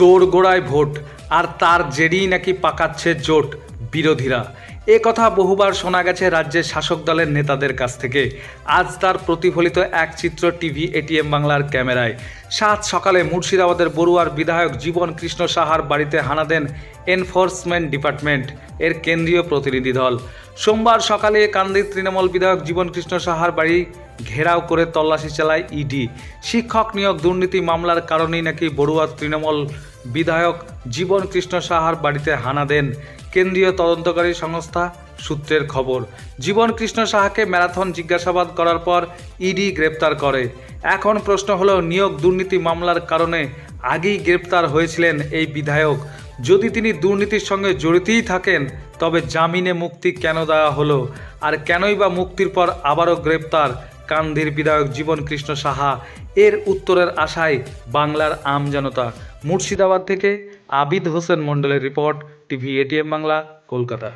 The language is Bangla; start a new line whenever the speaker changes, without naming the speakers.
দোরগোড়ায় ভোট, আর তার জেরেই নাকি পাকাচ্ছে জোট, বিরোধীরা। এ কথা বহুবার শোনা গেছে রাজ্যের শাসক দলের নেতাদের কাছ থেকে। আজ তার প্রতিফলিত এক চিত্র টিভি, এটিএম বাংলার ক্যামেরায়। সাত সকালে মুর্শিদাবাদের বড়ুয়ার বিধায়ক জীবন কৃষ্ণ সাহার বাড়িতে হানা দেন এনফোর্সমেন্ট ডিপার্টমেন্ট, এর কেন্দ্রীয় প্রতিনিধি দল। সোমবার সকালে কান্দির তৃণমূল বিধায়ক জীবন কৃষ্ণ সাহার বাড়ি ঘেরাও করে তল্লাশি চালায় ইডি। শিক্ষক নিয়োগ দুর্নীতি মামলার কারণেই নাকি বড়ুয়ার তৃণমূল বিধায়ক জীবন কৃষ্ণ সাহার বাড়িতে হানা দেন কেন্দ্রীয় তদন্তকারী সংস্থা সূত্রের খবর। জীবন কৃষ্ণ সাহাকে ম্যারাথন জিজ্ঞাসাবাদ করার পর ইডি গ্রেপ্তার করে। এখন প্রশ্ন হলো, নিয়োগ দুর্নীতি মামলার কারণে আগেই গ্রেপ্তার হয়েছিলেন এই বিধায়ক। যদি তিনি দুর্নীতির সঙ্গে জড়িতই থাকেন, তবে জামিনে মুক্তি কেন দেওয়া হলো? আর কেনই বা মুক্তির পর আবারও গ্রেপ্তার? কান্দির বিধায়ক জীবন কৃষ্ণ সাহা, এর উত্তরের আশায় বাংলার আম জনতা। মুর্শিদাবাদ থেকে আবিদ হোসেন মণ্ডলের report, TV ATM Bangla, Kolkata.